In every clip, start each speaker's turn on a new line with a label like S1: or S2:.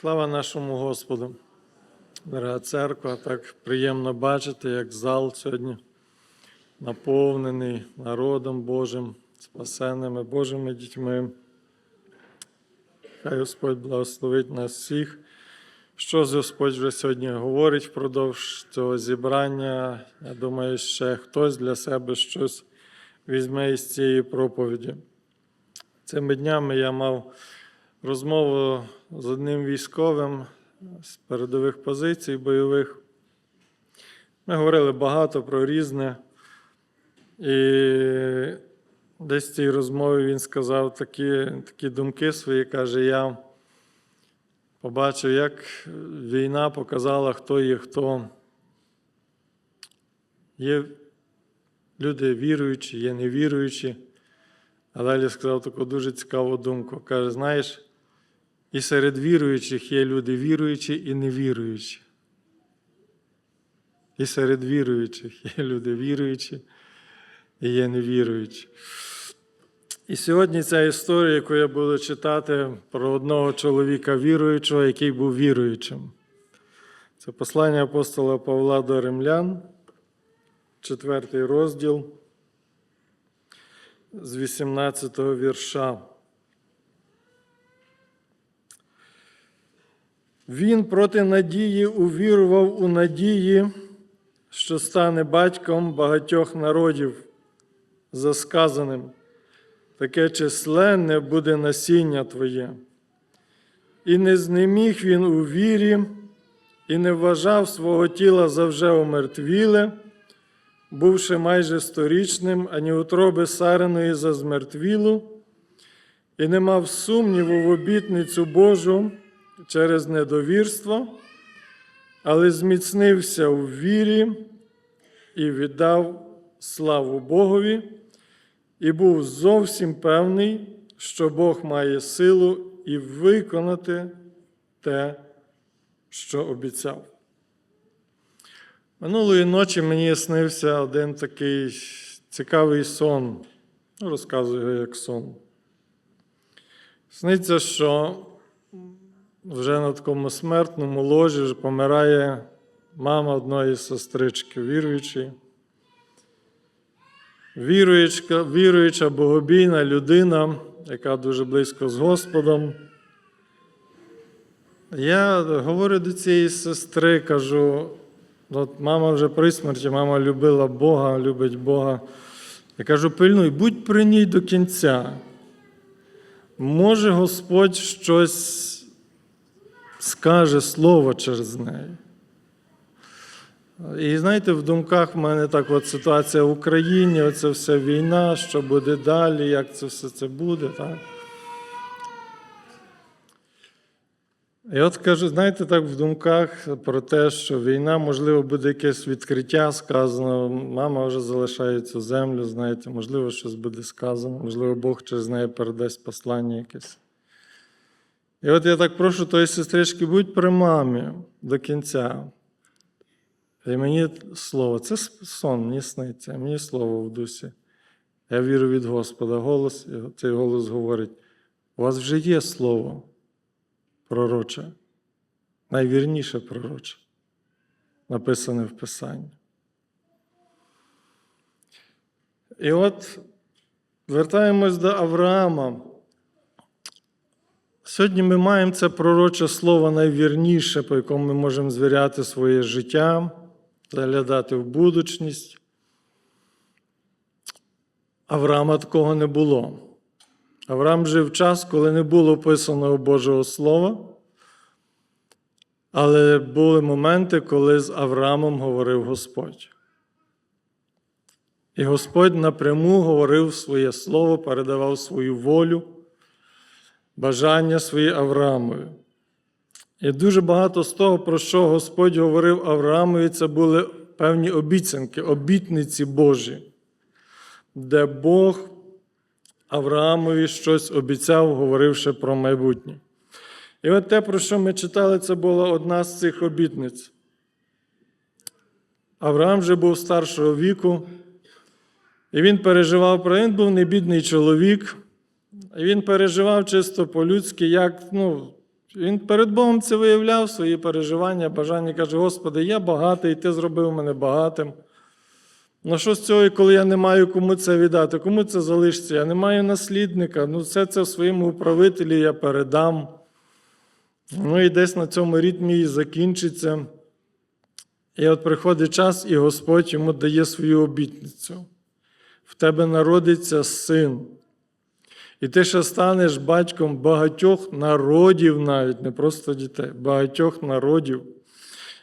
S1: Слава нашому Господу. Дорога церква, так приємно бачити, як зал сьогодні наповнений народом Божим, спасеними Божими дітьми. Хай Господь благословить нас всіх. Що Господь вже сьогодні говорить впродовж цього зібрання? Я думаю, ще хтось для себе щось візьме із цієї проповіді. Цими днями я мав розмову з одним військовим з передових позицій бойових. Ми говорили багато про різне. І десь в цій розмові він сказав такі, такі думки свої, каже, я побачив, як війна показала, хто є хто. Є люди віруючі, є невіруючі. А далі сказав таку дуже цікаву думку. Каже, знаєш, і серед віруючих є люди віруючі і невіруючі. І серед віруючих є люди віруючі і є невіруючі. І сьогодні ця історія, яку я буду читати про одного чоловіка віруючого, який був віруючим. Це послання апостола Павла до Римлян, четвертий розділ з 18 вірша. Він проти надії увірував у надії, що стане батьком багатьох народів, за сказаним, таке численне буде насіння Твоє. І не знеміг він у вірі, і не вважав свого тіла за вже омертвіле, бувши майже сторічним, ані утроби Сариної за змертвілу, і не мав сумніву в обітницю Божу через недовірство, але зміцнився у вірі і віддав славу Богові, і був зовсім певний, що Бог має силу і виконати те, що обіцяв. Минулої ночі мені снився один такий цікавий сон. Ну, Розказую його як сон. Сниться, що вже на такому смертному ложі помирає мама одної сестрички, віруючої. Віруюча, віруюча богобійна людина, яка дуже близько з Господом. Я говорю до цієї сестри, кажу, от мама вже при смерті, мама любила Бога, любить Бога. Я кажу, пильнуй, будь при ній до кінця. Може, Господь щось скаже слово через неї. І знаєте, в думках в мене так от ситуація в Україні, оце вся війна, що буде далі, як це все це буде. Так? І от кажу, знаєте, так в думках про те, що війна, можливо, буде якесь відкриття сказано, мама вже залишає цю землю, знаєте, можливо, щось буде сказано, можливо, Бог через неї передасть послання якесь. І от я так прошу тої сестрички, будь при мамі до кінця. І мені слово, це сон, мені сниться, мені слово в дусі. Я вірю від Господа. Голос, цей голос говорить: у вас вже є слово пророче, найвірніше пророче, написане в Писанні. І от вертаємось до Авраама. Сьогодні ми маємо це пророче слово найвірніше, по якому ми можемо звіряти своє життя, заглядати в будучність. Авраама такого не було. Авраам жив час, коли не було писаного Божого Слова, але були моменти, коли з Авраамом говорив Господь. І Господь напряму говорив своє слово, передавав свою волю, бажання свої Авраамові. І дуже багато з того, про що Господь говорив Авраамові, це були певні обіцянки, обітниці Божі, де Бог Авраамові щось обіцяв, говоривши про майбутнє. І от те, про що ми читали, це була одна з цих обітниць. Авраам вже був старшого віку, і він переживав про він був небідний чоловік, він переживав чисто по-людськи, як ну, Він перед Богом це виявляв свої переживання, бажання. Каже: Господи, я багатий, Ти зробив мене багатим. Ну що з цього, коли я не маю кому це віддати? Кому це залишиться? Я не маю наслідника. Ну, все це своєму управителі я передам. Ну і десь на цьому ритмі і закінчиться. І от приходить час, і Господь йому дає свою обітницю. В тебе народиться син. І ти ще станеш батьком багатьох народів, навіть не просто дітей, багатьох народів.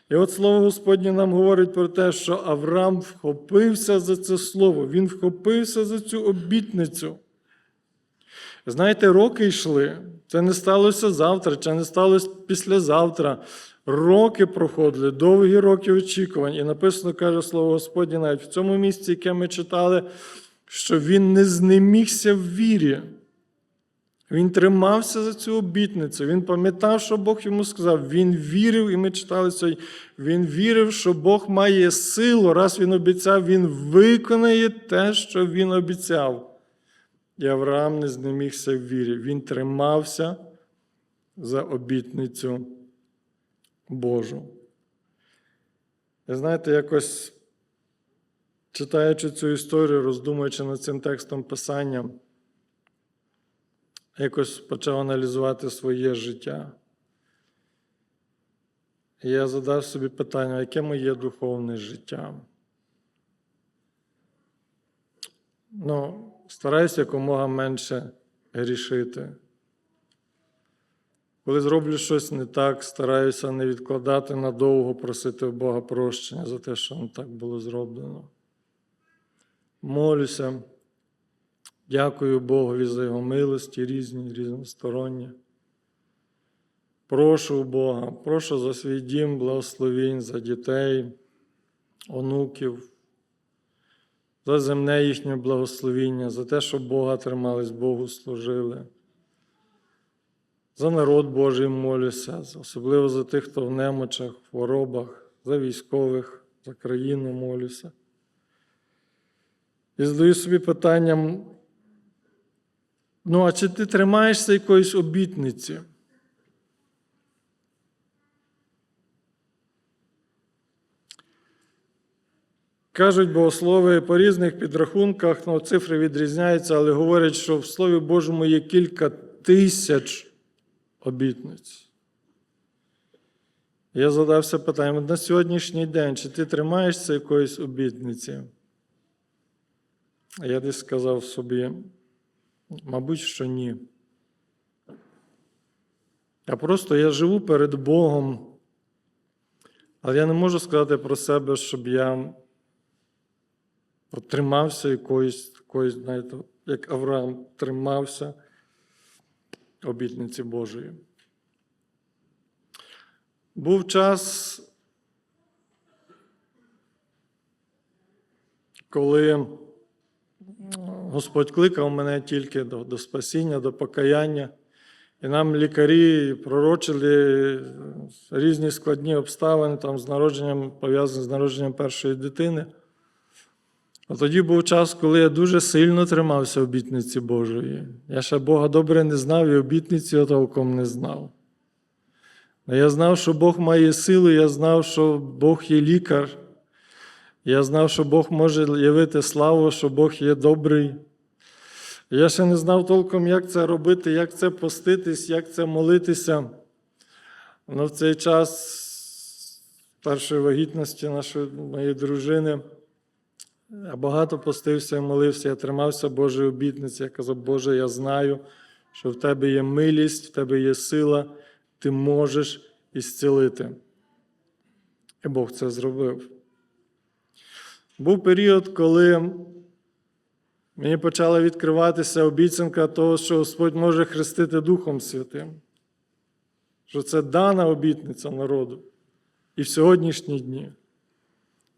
S1: І от слово Господнє нам говорить про те, що Авраам вхопився за це слово, він вхопився за цю обітницю. Знаєте, роки йшли. Це не сталося завтра, це не сталося післязавтра. Роки проходили, довгі роки очікувань. І написано, каже слово Господнє, навіть в цьому місці, яке ми читали, що він не знемігся в вірі. Він тримався за цю обітницю. Він пам'ятав, що Бог йому сказав. Він вірив, і ми читали сьогодні, він вірив, що Бог має силу. Раз він обіцяв, він виконає те, що він обіцяв. І Авраам не знемігся в вірі. Він тримався за обітницю Божу. І знаєте, якось читаючи цю історію, роздумуючи над цим текстом Писання, якось почав аналізувати своє життя. І я задав собі питання, яке моє духовне життя? Ну, стараюся якомога менше грішити. Коли зроблю щось не так, стараюся не відкладати надовго, просити у Бога прощення за те, що не так було зроблено. Молюся. Дякую Богові за Його милості різні, різносторонні. Прошу Бога, прошу за свій дім, благословінь, за дітей, онуків, за земне їхнє благословіння, за те, щоб Бога тримались, Богу служили. За народ Божий молюся, особливо за тих, хто в немочах, хворобах, за військових, за країну молюся. І задаю собі питанням, ну, а чи ти тримаєшся якоїсь обітниці? Кажуть богослови по різних підрахунках, ну, цифри відрізняються, але говорять, що в Слові Божому є кілька тисяч обітниць. Я задався питанням на сьогоднішній день, чи ти тримаєшся якоїсь обітниці? Я десь сказав собі, мабуть, що ні. А просто я живу перед Богом, але я не можу сказати про себе, щоб я тримався якоїсь такої, знаєте, як Авраам тримався обітниці Божої. Був час, коли Господь кликав мене тільки до, до спасіння, до покаяння. І нам лікарі пророчили різні складні обставини там, з народженням, пов'язані з народженням першої дитини. А тоді був час, коли я дуже сильно тримався обітниці Божої. Я ще Бога добре не знав і обітниці толком не знав. Але я знав, що Бог має силу, я знав, що Бог є лікар. Я знав, що Бог може явити славу, що Бог є добрий. Я ще не знав толком, як це робити, як це поститись, як це молитися. Але в цей час першої вагітності нашої моєї дружини. Я багато постився і молився, я тримався Божої обітниці. Я казав, Боже, я знаю, що в тебе є милість, в тебе є сила, ти можеш ісцілити. І Бог це зробив. Був період, коли мені почала відкриватися обіцянка того, що Господь може хрестити Духом Святим, що це дана обітниця народу і в сьогоднішні дні.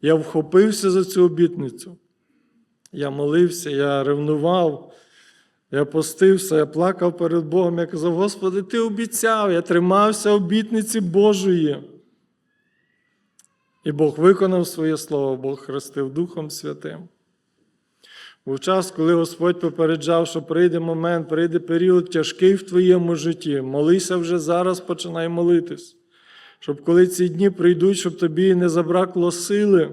S1: Я вхопився за цю обітницю. Я молився, я ревнував, я постився, я плакав перед Богом. Я казав, Господи, Ти обіцяв, я тримався обітниці Божої. І Бог виконав своє слово, Бог хрестив Духом Святим. Був час, коли Господь попереджав, що прийде момент, прийде період тяжкий в твоєму житті. Молися вже зараз, починай молитись. Щоб коли ці дні прийдуть, щоб тобі не забракло сили.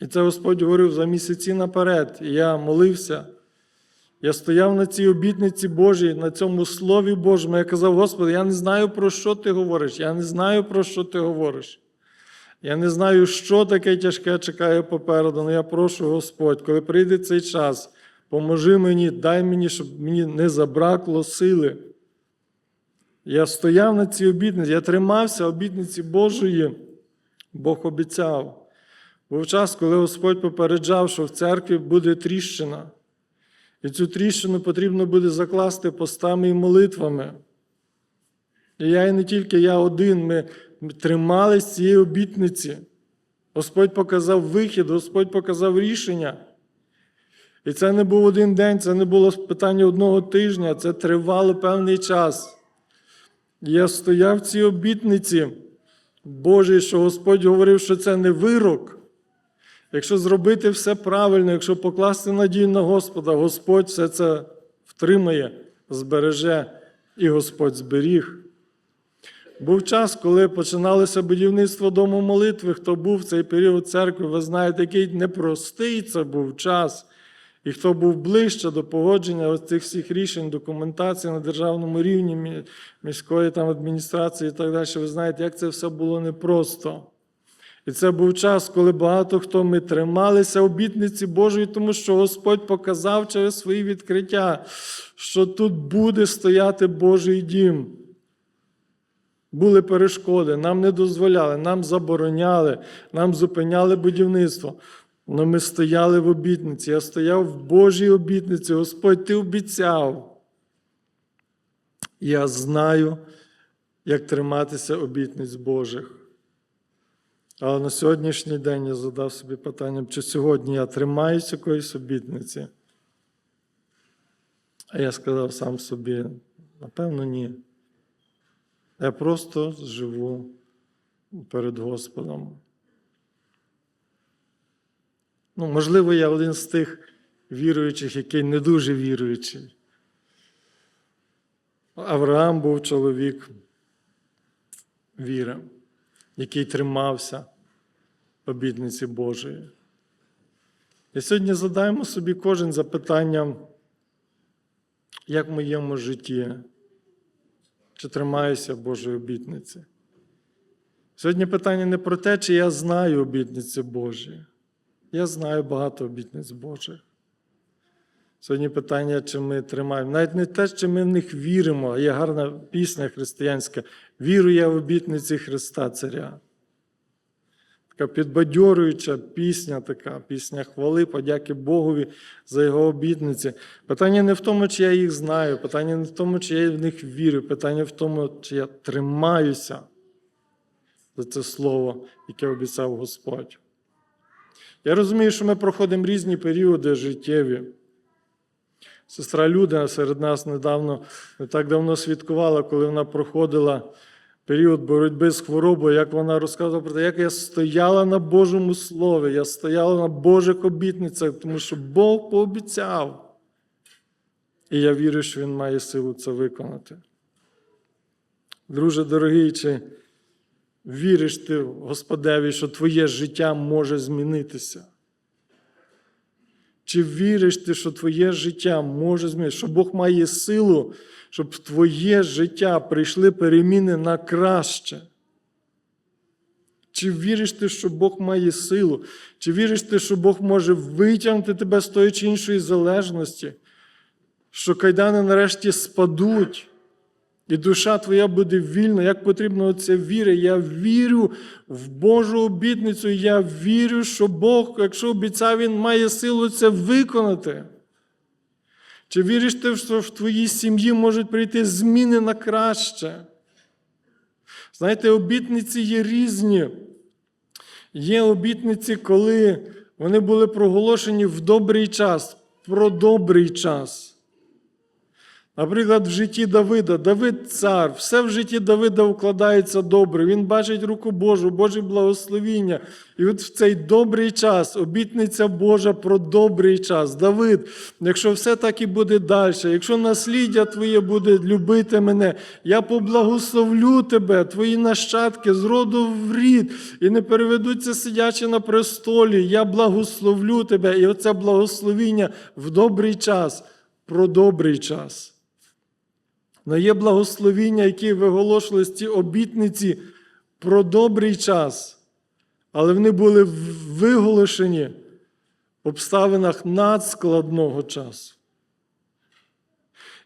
S1: І це Господь говорив за місяці наперед. І я молився. Я стояв на цій обітниці Божій, на цьому Слові Божому. Я казав, Господи, я не знаю, про що ти говориш. Я не знаю, про що ти говориш. Я не знаю, що таке тяжке чекає попереду, але я прошу Господь, коли прийде цей час, поможи мені, дай мені, щоб мені не забракло сили. Я стояв на цій обітниці, я тримався обітниці Божої, Бог обіцяв. Був час, коли Господь попереджав, що в церкві буде тріщина. І цю тріщину потрібно буде закласти постами і молитвами. І я і не тільки я один, ми тримались цієї обітниці. Господь показав вихід, Господь показав рішення. І це не був один день, це не було питання одного тижня, це тривало певний час. Я стояв в цій обітниці Божій, що Господь говорив, що це не вирок. Якщо зробити все правильно, якщо покласти надію на Господа, Господь все це втримає, збереже, і Господь зберіг. Був час, коли починалося будівництво дому молитви. Хто був в цей період церкви, ви знаєте, який непростий це був час. І хто був ближче до погодження ось цих всіх рішень, документації на державному рівні, міської там, адміністрації і так далі, ви знаєте, як це все було непросто. І це був час, коли багато хто ми трималися обітниці Божої, тому що Господь показав через свої відкриття, що тут буде стояти Божий дім. Були перешкоди, нам не дозволяли, нам забороняли, нам зупиняли будівництво. Але ми стояли в обітниці. Я стояв в Божій обітниці. Господь, ти обіцяв. Я знаю, як триматися обітниць Божих. Але на сьогоднішній день я задав собі питання, чи сьогодні я тримаюся якоїсь обітниці. А я сказав сам собі, напевно, ні. Я просто живу перед Господом. Ну, можливо, я один з тих віруючих, який не дуже віруючий. Авраам був чоловік віри, який тримався обітниці Божої. І сьогодні задаємо собі кожен запитання, як в моєму житті, чи тримаюся Божої обітниці. Сьогодні питання не про те, чи я знаю обітниці Божі. Я знаю багато обітниць Божих. Сьогодні питання, чи ми тримаємо. Навіть не те, чи ми в них віримо. Є гарна пісня християнська. Віру я в обітниці Христа Царя. Така підбадьорююча пісня, така пісня хвали, подяки Богові за його обітниці. Питання не в тому, чи я їх знаю, питання не в тому, чи я в них вірю, питання в тому, чи я тримаюся за це слово, яке обіцяв Господь. Я розумію, що ми проходимо різні періоди життєві. Сестра Люда серед нас недавно, не так давно свідкувала, коли вона проходила період боротьби з хворобою, як вона розказувала про те, як я стояла на Божому Слові, я стояла на Божих обітницях, тому що Бог пообіцяв. І я вірю, що Він має силу це виконати. Друже дорогий, чи віриш ти Господеві, що твоє життя може змінитися? Чи віриш ти, що твоє життя може змінитися, що Бог має силу, щоб в твоє життя прийшли переміни на краще? Чи віриш ти, що Бог має силу? Чи віриш ти, що Бог може витягнути тебе з тої чи іншої залежності? Що кайдани нарешті спадуть, і душа твоя буде вільна, як потрібно оце віри. Я вірю в Божу обітницю, я вірю, що Бог, якщо обіцяв, Він має силу це виконати. Чи віриш ти, що в твоїй сім'ї можуть прийти зміни на краще? Знаєте, обітниці є різні. Є обітниці, коли вони були проголошені в добрий час, про добрий час. Наприклад, в житті Давида, Давид цар, все в житті Давида вкладається добре. Він бачить руку Божу, Боже благословіння. І от в цей добрий час, обітниця Божа про добрий час. Давид, якщо все так і буде далі, якщо насліддя Твоє буде любити мене, я поблагословлю тебе, твої нащадки з роду в рід, і не переведуться сидячи на престолі. Я благословлю тебе. І оце благословіння в добрий час, про добрий час. Но є благословіння, які виголошувалися ці обітниці про добрий час, але вони були виголошені в обставинах надскладного часу.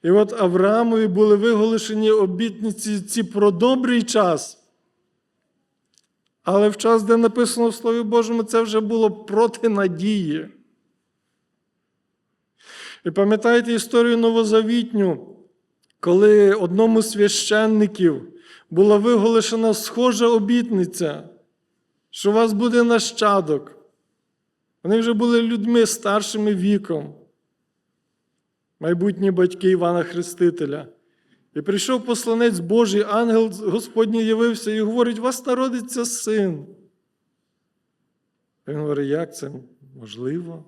S1: І от Авраамові були виголошені обітниці ці про добрий час. Але в час, де написано в Слові Божому, це вже було проти надії. І пам'ятаєте історію новозавітню, коли одному з священників була виголошена схожа обітниця, що у вас буде нащадок. Вони вже були людьми старшими віком, майбутні батьки Івана Хрестителя. І прийшов посланець Божий, ангел Господній явився і говорить: у вас народиться син. Він говорить, як це можливо?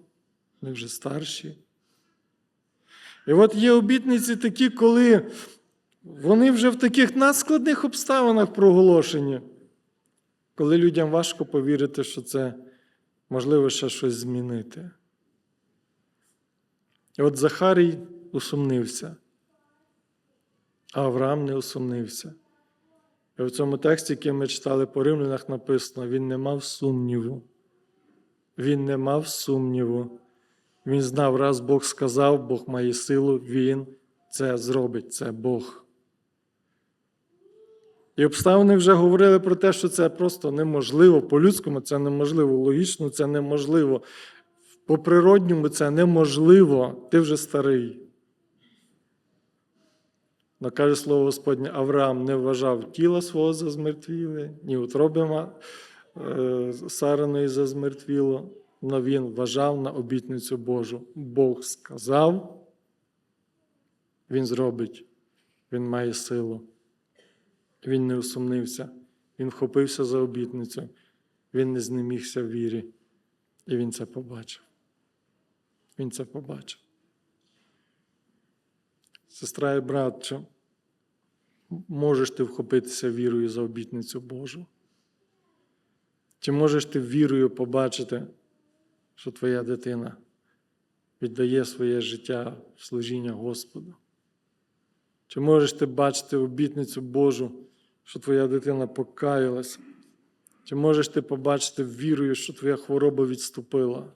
S1: Ми вже старші. І от є обітниці такі, коли вони вже в таких надскладних обставинах проголошені, коли людям важко повірити, що це можливо ще щось змінити. І от Захарій усумнився, а Авраам не усумнився. І в цьому тексті, який ми читали по римлянах, написано, він не мав сумніву. Він не мав сумніву. Він знав, раз Бог сказав, Бог має силу, Він це зробить, це Бог. І обставини вже говорили про те, що це просто неможливо. По-людському це неможливо, логічно це неможливо. По природньому це неможливо. Ти вже старий. Но каже слово Господнє, Авраам не вважав тіла свого за змертвіле, ні утроби е, Сараної за змертвіло але він вважав на обітницю Божу. Бог сказав, він зробить, він має силу. Він не усумнився, він вхопився за обітницю, він не знемігся в вірі. І він це побачив. Він це побачив. Сестра і брат, можеш ти вхопитися вірою за обітницю Божу? Чи можеш ти вірою побачити? Що твоя дитина віддає своє життя в служіння Господу? Чи можеш ти бачити обітницю Божу, що твоя дитина покаялася? Чи можеш ти побачити вірою, що твоя хвороба відступила?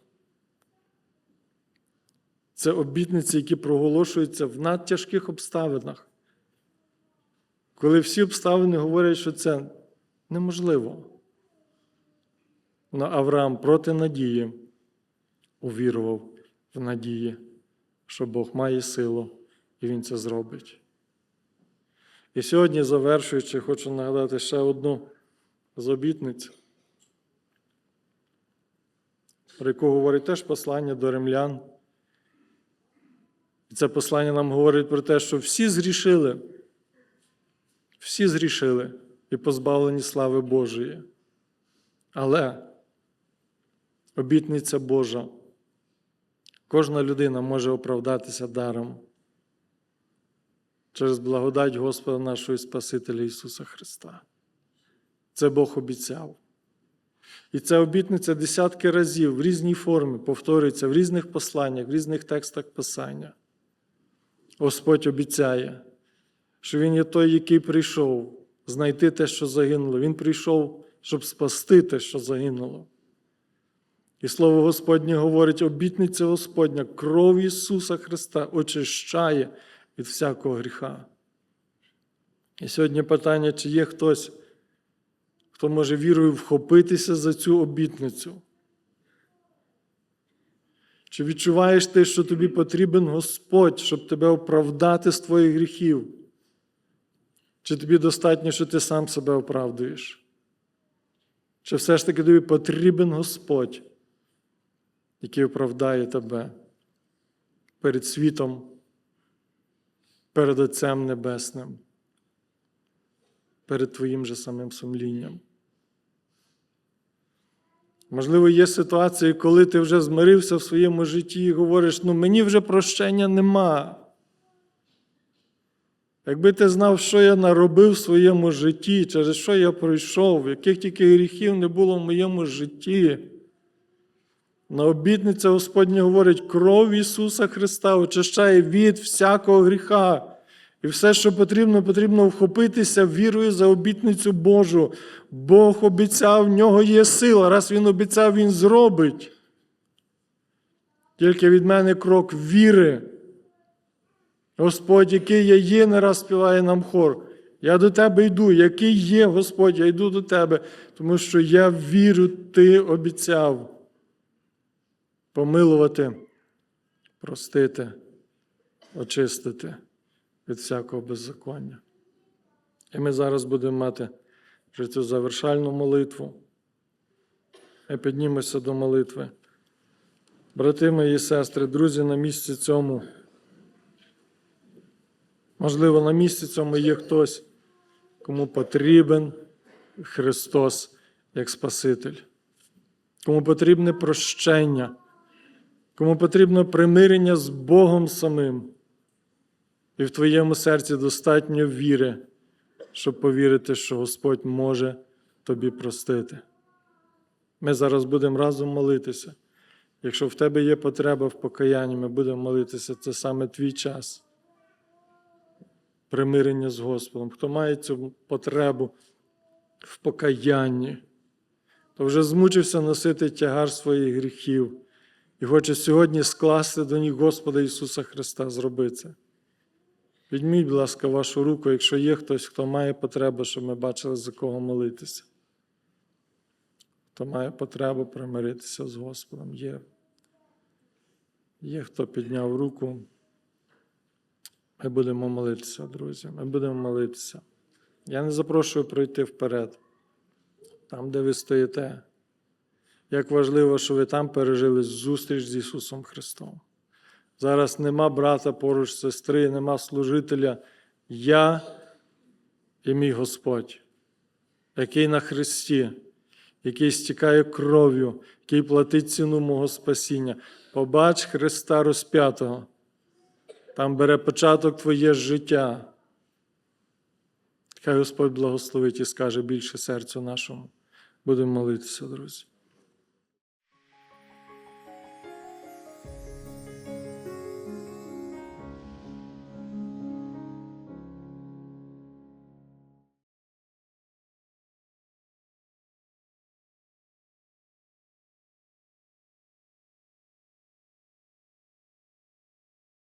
S1: Це обітниці, які проголошуються в надтяжких обставинах. Коли всі обставини говорять, що це неможливо. Но Авраам проти надії увірував в надії, що Бог має силу і Він це зробить. І сьогодні, завершуючи, хочу нагадати ще одну з обітниць, про яку говорить теж послання до римлян. І це послання нам говорить про те, що всі зрішили, всі зрішили і позбавлені слави Божої. Але обітниця Божа Кожна людина може оправдатися даром через благодать Господа нашого Спасителя Ісуса Христа. Це Бог обіцяв. І ця обітниця десятки разів в різній формі повторюється в різних посланнях, в різних текстах Писання. Господь обіцяє, що Він є той, який прийшов знайти те, що загинуло. Він прийшов, щоб спасти те, що загинуло. І слово Господнє говорить, обітниця Господня, кров Ісуса Христа очищає від всякого гріха. І сьогодні питання, чи є хтось, хто може вірою вхопитися за цю обітницю? Чи відчуваєш ти, що тобі потрібен Господь, щоб тебе оправдати з твоїх гріхів? Чи тобі достатньо, що ти сам себе оправдуєш? Чи все ж таки тобі потрібен Господь? Який оправдає тебе перед світом, перед Отцем Небесним, перед Твоїм же самим сумлінням. Можливо, є ситуації, коли ти вже змирився в своєму житті і говориш, ну мені вже прощення нема. Якби ти знав, що я наробив в своєму житті, через що я пройшов, яких тільки гріхів не було в моєму житті. На обітниця Господня говорить, кров Ісуса Христа очищає від всякого гріха. І все, що потрібно, потрібно вхопитися вірою за обітницю Божу. Бог обіцяв, в нього є сила. Раз Він обіцяв, Він зробить. Тільки від мене крок віри. Господь, який я є, не раз співає нам хор. Я до тебе йду, який є, Господь, я йду до тебе, тому що я вірю, Ти обіцяв помилувати, простити, очистити від всякого беззаконня. І ми зараз будемо мати вже цю завершальну молитву. Ми піднімемося до молитви. Брати мої сестри, друзі, на місці цьому. Можливо, на місці цьому є хтось, кому потрібен Христос як Спаситель, кому потрібне прощення, кому потрібно примирення з Богом самим. І в твоєму серці достатньо віри, щоб повірити, що Господь може тобі простити. Ми зараз будемо разом молитися. Якщо в тебе є потреба в покаянні, ми будемо молитися, це саме твій час. Примирення з Господом. Хто має цю потребу в покаянні, то вже змучився носити тягар своїх гріхів і хоче сьогодні скласти до них Господа Ісуса Христа, зроби це. Підміть, будь ласка, вашу руку, якщо є хтось, хто має потребу, щоб ми бачили, за кого молитися. Хто має потребу примиритися з Господом, є. Є хто підняв руку. Ми будемо молитися, друзі. Ми будемо молитися. Я не запрошую пройти вперед, там, де ви стоїте. Як важливо, що ви там пережили зустріч з Ісусом Христом. Зараз нема брата поруч сестри, нема служителя. Я і мій Господь, який на Христі, який стікає кров'ю, який платить ціну мого спасіння. Побач Христа розп'ятого. Там бере початок твоє життя. Хай Господь благословить і скаже більше серцю нашому. Будемо молитися, друзі.